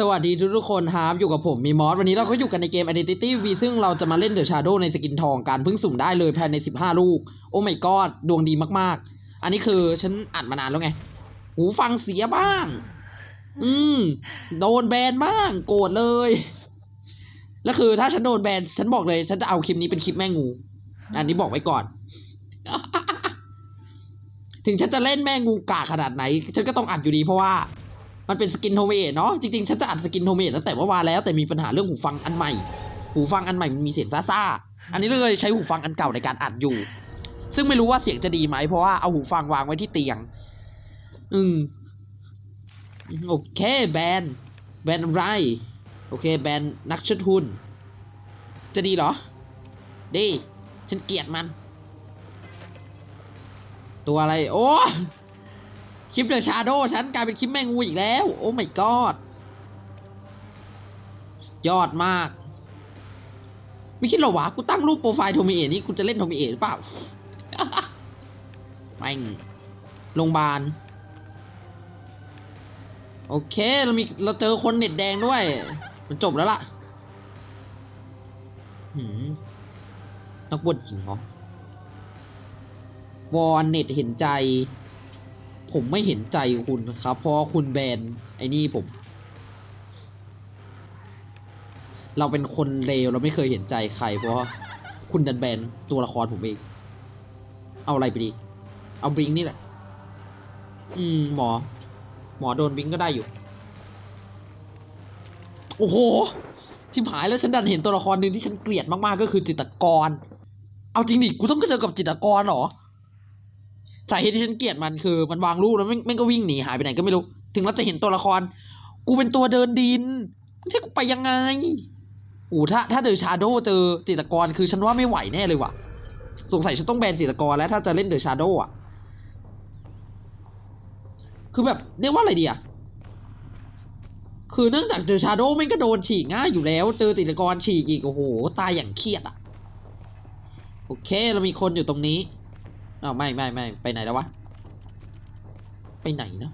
สวัสดีทุกๆคนครับอยู่กับผมมีมอส วันนี้เราก็อยู่กันในเกม Identity V ซึ่งเราจะมาเล่นเดอะชาโดในสกินทองกันเพิ่งสุ่มได้เลยภายใน 15 ลูก โอ้ไม่กอดดวงดีมากๆ อันนี้คือฉันอัดมานานแล้วไง หูฟังเสียบ้าง อืม โดนแบนบ้าง โกรธเลย แล้วคือถ้าฉันโดนแบน ฉันบอกเลย ฉันจะเอาคลิปนี้เป็นคลิปแม่งู อันนี้บอกไว้ก่อน ถึงฉันจะเล่นแม่งูกาขนาดไหน ฉันก็ต้องอัดอยู่ดีเพราะว่า มันเป็นสกินโฮมเมดเนาะจริงๆฉันจะอัดสกินโฮมเมดตั้งแต่เมื่อวานแล้วแต่มีปัญหาเรื่องหูฟังอันใหม่ หูฟังอันใหม่มันมีเสียงซ่าๆอันนี้เลยใช้หูฟังอันเก่าในการอัดอยู่ ซึ่งไม่รู้ว่าเสียงจะดีไหมเพราะว่าเอาหูฟังวางไว้ที่เตียง อืมโอเคแบนแบนไรโอเคแบนนักชุดหุ้นจะดีเหรอ ดี ฉันเกลียดมัน ตัวอะไร โอ้ คลิปเดอะชาโดฉันกลายเป็นคลิปแมงงูอีกแล้ว โอ้ my god ยอดมาก ไม่คิดหรอวะ กูตั้งรูปโปรไฟล์โทมิเอะนี่กูจะเล่นโทมิเอะหรือเปล่าแม่งโรงพยาบาล โอเค เรามีเราเจอคนเน็ตแดงด้วย มันจบแล้วล่ะหืมนักบวชหญิงเหรอวอนเน็ตเห็นใจ ผมไม่เห็นใจคุณครับ เพราะคุณแบนไอ้นี่ผม เราเป็นคนเลวเราไม่เคยเห็นใจใคร เพราะคุณดันแบนตัวละครผมเอง เอาอะไรไปดี เอาบิงนี่แหละ อืม หมอ หมอโดนบิงก็ได้อยู่ โอ้โหชิบหายแล้วฉันดันเห็นตัวละครหนึ่งที่ฉันเกลียดมากๆก็คือจิตรกร เอาจริงดิกูต้องเจอกับจิตรกรเหรอ สาเหตุที่ฉันเกลียดมันคือมันวางลูกแล้วแม่งก็วิ่งหนีหายไปไหนก็ไม่รู้ ถึงเราจะเห็นตัวละคร กูเป็นตัวเดินดินมันให้กูไปยังไงโอ้ถ้าถ้าเดอะชาโดเจอจิตกรคือฉันว่าไม่ไหวแน่เลยว่ะ สงสัยฉันต้องแบนจิตกรแล้วถ้าจะเล่นเดอะชาโดอะ คือแบบเรียกว่าอะไรดีอะ คือเนื่องจากเดอะชาโดม่งก็โดนฉีกง่ายอยู่แล้ว เจอจิตกรฉีกอีกโอ้โห ตายอย่างเครียดอะ โอเค เรามีคนอยู่ตรงนี้ อ้าวไม่ไม่ไม่ไปไหนแล้ววะ ไปไหนเนาะ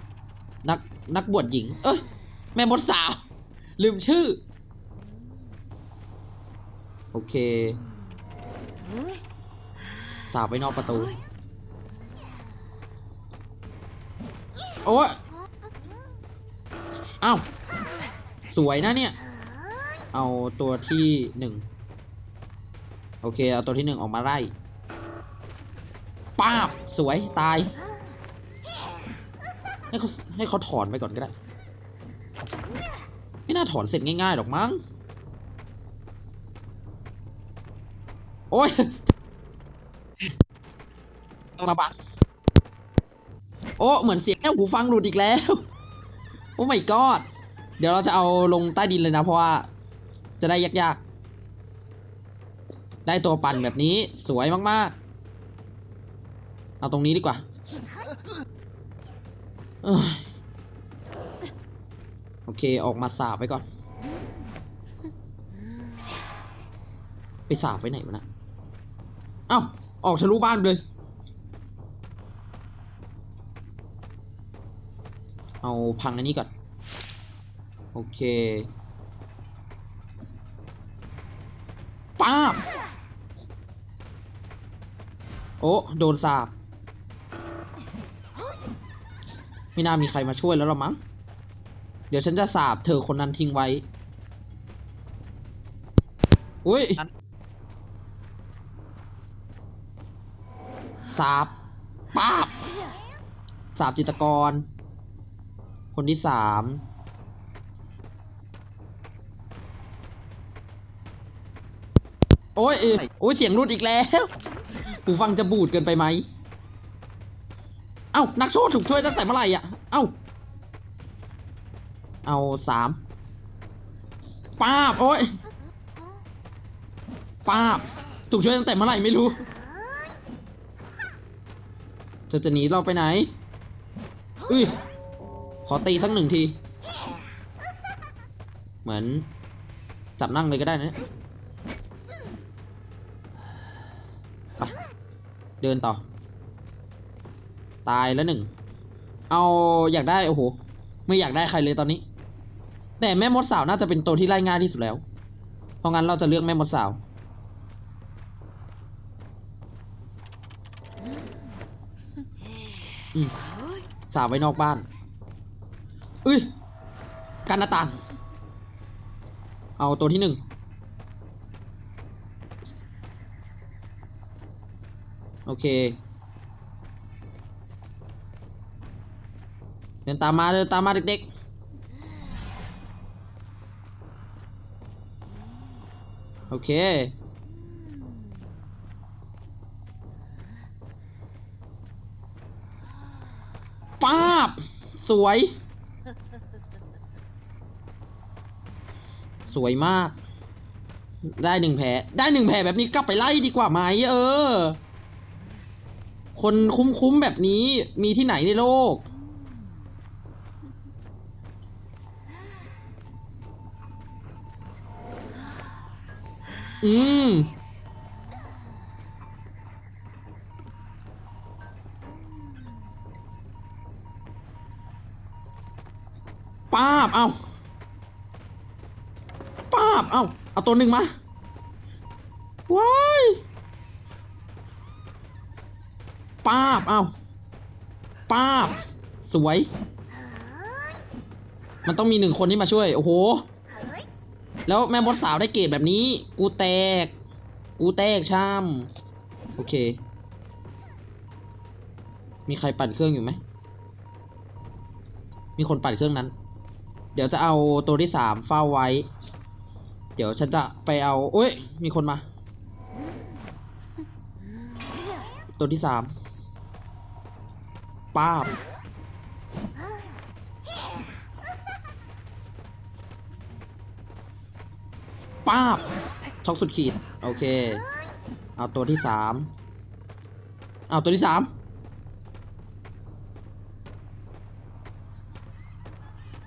นักนักบวชหญิง เอ้ยแม่มดสาว ลืมชื่อ โอเค สาวไปนอกประตู โอ้ยเอ้าสวยนะเนี่ย เอาตัวที่หนึ่ง โอเค เอาตัวที่หนึ่งออกมาไล่ ป้าบสวยตาย ให้เขาให้เขาถอนไปก่อนก็ได้ ไม่น่าถอนเสร็จง่ายๆหรอกมั้ง โอ้ย มาบังโอ้ เหมือนเสียงแก้วหูฟังหลุดอีกแล้ว โอ้ my god เดี๋ยวเราจะเอาลงใต้ดินเลยนะ เพราะว่าจะได้ยากๆ ได้ตัวปั่นแบบนี้สวยมากๆ เอาตรงนี้ดีกว่าโอเคออกมาสาบไปก่อน ไปสาบไปไหนวะนะเอ้าออกทะลุบ้านเลย เอาพังอันนี้ก่อน โอเคป้าบโอ้โดนสาบ ไม่น่ามีใครมาช่วยแล้วหรอมั้ง เดี๋ยวฉันจะสาบเธอคนนั้นทิ้งไว้ อุ้ย สาบป้าบสาบจิตรกร คนที่สามโอ้ยเอ้ยโอ้ยเสียงรุดอีกแล้วหูฟังจะบูดเกินไปไหม เอ้านักโทษถูกช่วยตั้งแต่เมื่อไหร่อะ เอ้า เอาสามป้าบโอ้ยป้าบถูกช่วยตั้งแต่เมื่อไหร่ไม่รู้ เธอจะหนีเราไปไหนอุ้ยขอตีสักหนึ่งที เหมือน จับนั่งเลยก็ได้นะไปเดินต่อ ตายแล้วหนึ่ง เอาอยากได้โอ้โห ไม่อยากได้ใครเลยตอนนี้ แต่แม่มดสาวน่าจะเป็นตัวที่ไล่ง่ายที่สุดแล้ว เพราะงั้นเราจะเลือกแม่มดสาว อืมสาวไว้นอกบ้านอุ้ยกันหน้าต่าง เอาตัวที่หนึ่งโอเค เดินตามมาเดินตามมาเด็กๆ โอเคป้าบ สวย สวยมาก ได้หนึ่งแผลได้หนึ่งแผลแบบนี้กลับไปไล่ดีกว่าไหมเออ คนคุ้มๆแบบนี้มีที่ไหนในโลก อืมป้าบ เอาป้าบ เอาเอาตัวหนึ่งมา ว้ายป้าบ เอาป้าบ สวย มันต้องมีหนึ่งคนที่มาช่วย โอ้โห แล้วแม่มดสาวได้เกรดแบบนี้ กูแตก กูแตกช่ำโอเค มีใครปั่นเครื่องอยู่ไหม มีคนปั่นเครื่องนั้น เดี๋ยวจะเอาตัวที่สามเฝ้าไว้ เดี๋ยวฉันจะไปเอาโอ้ย มีคนมา ตัวที่สามป้าบ ป้าบช็อกสุดขีด โอเค เอาตัวที่สามเอาตัวที่สาม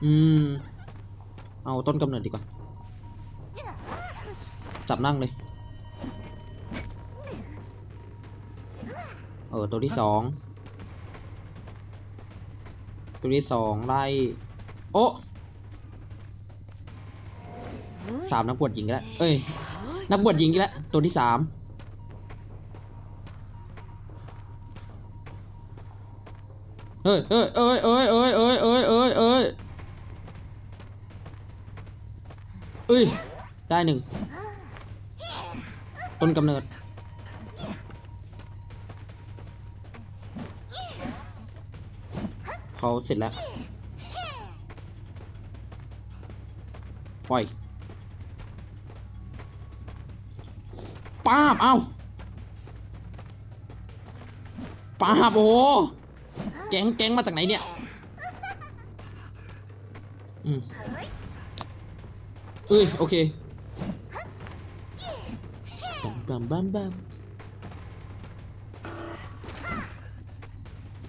อืม เอาต้นกำเนิดดีกว่า จับนั่งเลย เออ ตัวที่สอง ตัวที่สองไล่ โอ้ สามนักบวชหญิงแล้วเอ้ย นักบวชหญิงอีกแล้วตัวที่สามเอ้ยเอ้ยเอ้ยเอ้ยเอ้ยเอ้ยเอ้ยเอ้ยเอ้ยเอ้ย ได้หนึ่ง ต้นกำเนิด เขาเสร็จแล้ว ปล่อย ป้าบเอ้าป้าบโอ้แก๊งแก๊งมาจากไหนเนี่ยอืมเอ้ยโอเคบัมบัมบัมบัม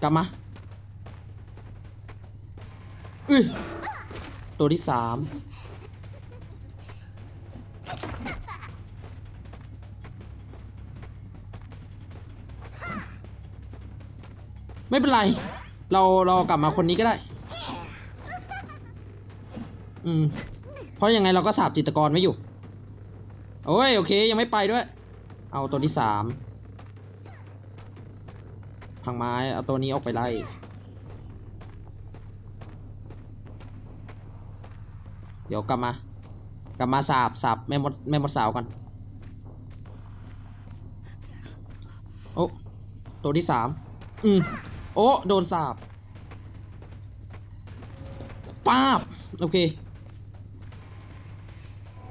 กลับมาเอ้ยตัวที่สาม ไม่เป็นไร เราเรากลับมาคนนี้ก็ได้ อืม เพราะยังไงเราก็สาบจิตกรไม่อยู่ โอ้ยโอเค ยังไม่ไปด้วย เอาตัวที่สามพังไม้เอาตัวนี้ออกไปไล่เดี๋ยวกลับมา กลับมาสาบสาบแม่มดแม่มดสาวกันโอ้ตัวที่สามอืม โอ้โดนสาบป้าบ โอเค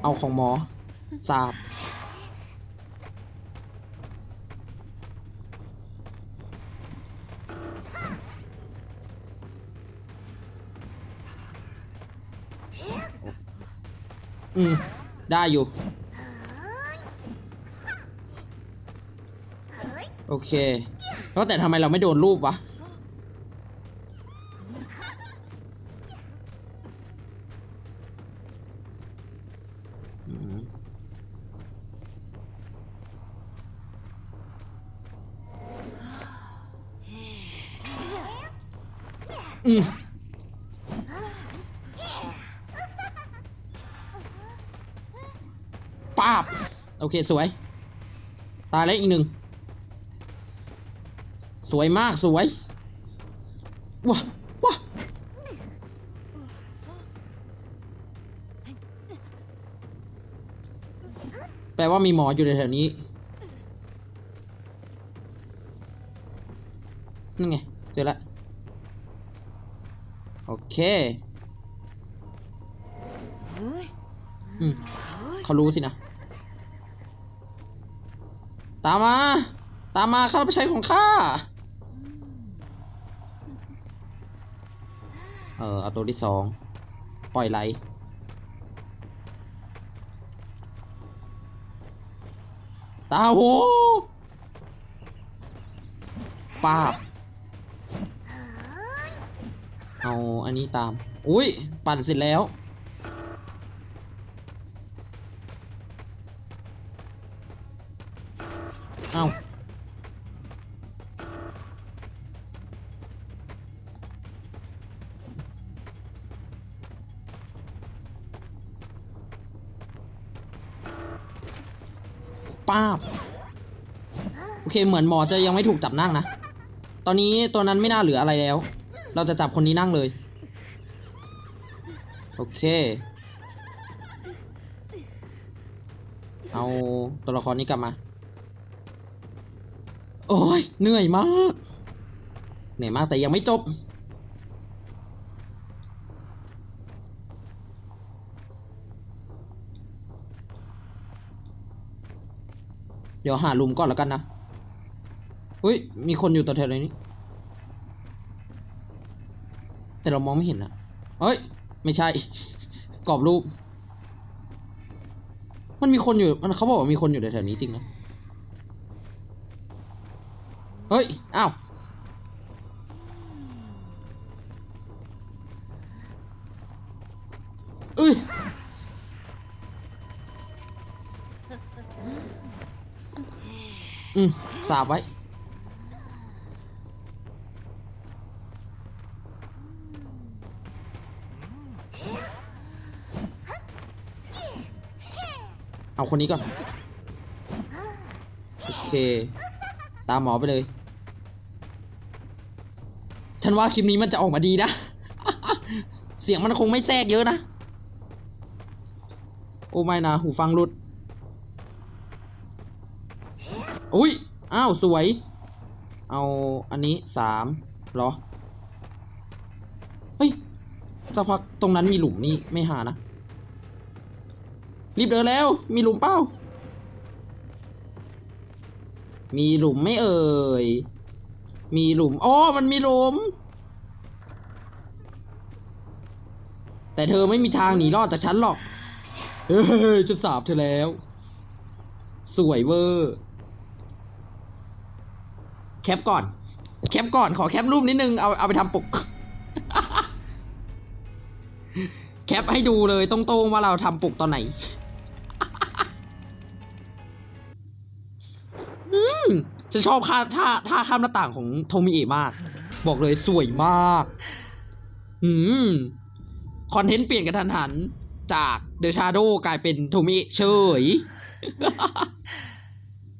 เอาของหมอ สาบ อืม ได้อยู่ โอเค แล้วแต่ทำไมเราไม่โดนรูปวะ ป้าบโอเคสวย ตายแล้วอีกหนึ่ง สวยมากสวยว้าว้าแปลว่ามีหมออยู่ในแถวนี้นั่นไงเจอแล้วโอเค อืมเขารู้สินะ ตามมา ตามมาข้ารับใช้ของข้า เออเอาตัวที่สอง ปล่อยไหลตาโหป้าบเอาอันนี้ตาม อุ้ยปั่นเสร็จแล้ว โอเคเหมือนหมอจะยังไม่ถูกจับนั่งนะ ตอนนี้ตัวนั้นไม่น่าเหลืออะไรแล้ว เราจะจับคนนี้นั่งเลย โอเค เอาตัวละครนี้กลับมา โอ้ยเหนื่อยมาก เหนื่อยมากแต่ยังไม่จบ เดี๋ยวหาหลุมก่อนแล้วกันนะ ฮ้ย มีคนอยู่ตัวแถวนี้แต่เรามองไม่เห็นอะเฮ้ย ไม่ใช่ กรอบรูป มันมีคนอยู่ มันเขาบอกว่ามีคนอยู่แถวนี้จริงนะ เฮ้ย อ้าว เอ้ยอืมสาบไว้ เอาคนนี้ก่อน โอเค ตามหมอไปเลย ฉันว่าคลิปนี้มันจะออกมาดีนะ เสียงมันคงไม่แทรกเยอะนะ โอ้ไม่นะ หูฟังหลุด อุ้ย อ้าว สวย เอาอันนี้สามเหรอ เฮ้ยสักพักตรงนั้นมีหลุมนี่ไม่หานะ รีบเดินแล้ว มีหลุมเป้า มีหลุมไม่เอ่ย มีหลุมอ๋อมันมีหลุม แต่เธอไม่มีทางหนีรอดจากฉันหรอก เฮ้ยจะสาบเธอแล้ว สวยเวอร์แคปก่อน แคปก่อน ขอแคปรูปนิดนึง เอาเอาไปทำปก แคปให้ดูเลยตรงๆว่าเราทำปกตอนไหน ฉันชอบค่าท่าท่าข้ามหน้าต่างของโทมิเอะมาก บอกเลยสวยมาก อืมคอนเทนต์เปลี่ยนกระทันหัน จากเดอะชาโดกลายเป็นโทมิเอะเฉย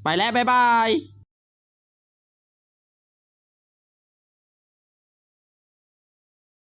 ไปแล้ว บ๊ายบาย